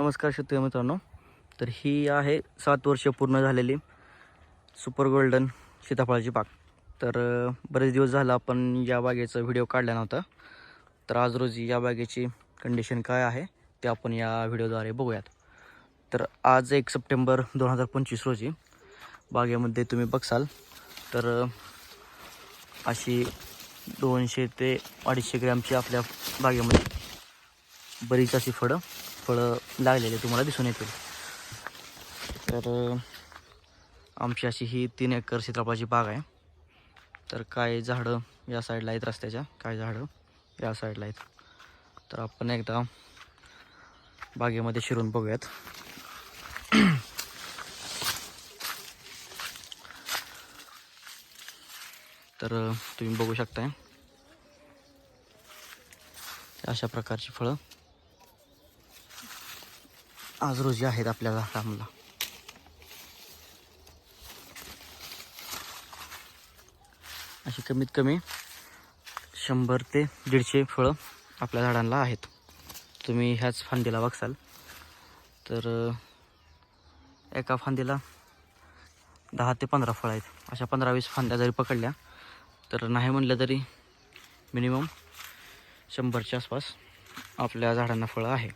नमस्कार शेतकरी मित्रांनो. तर ही आहे सात वर्ष पूर्ण झालेली सुपर गोल्डन सीताफळाची बाग. तर बरेच दिवस झाला आपण या बागेचा व्हिडिओ काढला नव्हता. तर आज रोजी या बागेची कंडिशन काय आहे ते आपण या व्हिडिओद्वारे बघूयात. तर आज एक सप्टेंबर दोन हजार पंचवीस रोजी बागेमध्ये तुम्ही बघसाल तर अशी दोनशे ते अडीचशे ग्रॅमची आपल्या बागेमध्ये बरीच अशी फळं फळं लागलेले तुम्हाला दिसून येतील. तर आमची अशी ही तीन एकर सीताफळाची बाग आहे. तर काय झाडं या साईडला आहेत रस्त्याच्या काय झाडं या साईडला आहेत. तर आपण एकदा बागेमध्ये शिरून बघूयात. तर तुम्ही बघू शकताय. अशा प्रकारची फळं आज रोजी आहेत आपल्याला कामला अशी कमीत कमी शंभर ते दीडशे फळं आपल्या झाडांना आहेत. तुम्ही ह्याच फांदीला बघसाल तर एका फांदीला दहा ते पंधरा फळं आहेत. अशा पंधरा वीस फांद्या जरी पकडल्या तर नाही म्हणलं तरी मिनिमम शंभरच्या आसपास आपल्या झाडांना फळं आहे.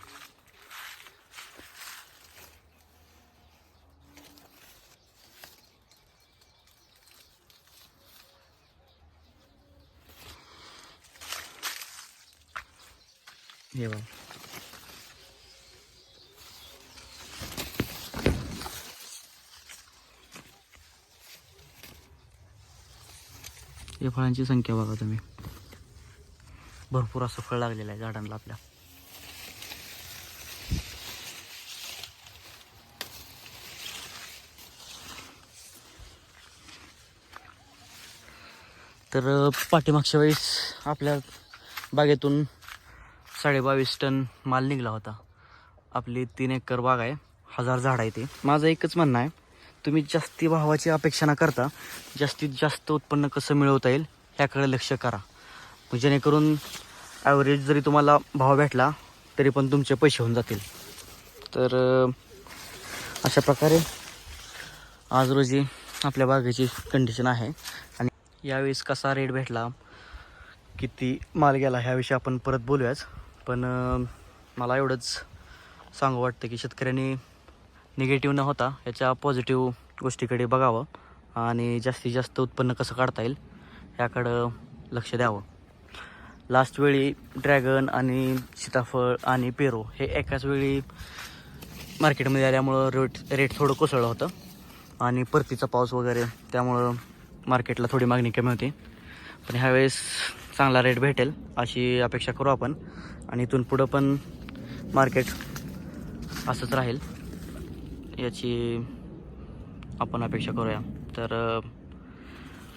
हे बघ या फळांची संख्या बघा तुम्ही. भरपूर असं फळ लागलेलं आहे झाडांना आपल्या. तर पाठीमागच्या वेळेस आपल्या बागेतून साडेबावीस टन माल निघाला होता. आपली तीन एकर बाग आहे. हजार झाड आहे ते. माझं एकच म्हणणं आहे तुम्ही जास्ती भावाची अपेक्षा न करता जास्तीत जास्त उत्पन्न कसं मिळवता येईल ह्याकडे लक्ष करा. जेणेकरून ॲव्हरेज जरी तुम्हाला भाव भेटला तरी पण तुमचे पैसे होऊन जातील. तर अशा प्रकारे आज रोजी आपल्या बागेची कंडिशन आहे. आणि यावेळेस कसा रेट भेटला किती माल गेला ह्याविषयी आपण परत बोलूयाच पण मला एवढंच सांगू वाटतं की शेतकऱ्यांनी निगेटिव्ह न होता याच्या पॉझिटिव्ह गोष्टीकडे बघावं आणि जास्तीत जास्त उत्पन्न कसं काढता येईल याकडं लक्ष द्यावं. लास्ट वेळी ड्रॅगन आणि सीताफळ आणि पेरू हे एकाच वेळी मार्केटमध्ये आल्यामुळं रेट रेट थोडं कोसळलं होतं आणि परतीचा पाऊस वगैरे त्यामुळं मार्केटला थोडी मागणी कमी होती. पण ह्यावेळेस चांगला रेट भेटेल अशी अपेक्षा करू आपण. आणि इथून पुढं पण मार्केट असंच राहील. याची आपण अपेक्षा करूया. तर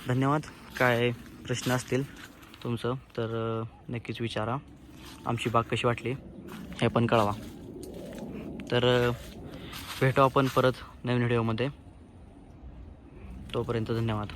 धन्यवाद. काय प्रश्न असतील तुमचं तर नक्कीच विचारा. आमची बाग कशी वाटली हे पण कळवा. तर भेटू आपण परत नवीन व्हिडिओमध्ये तोपर्यंत धन्यवाद.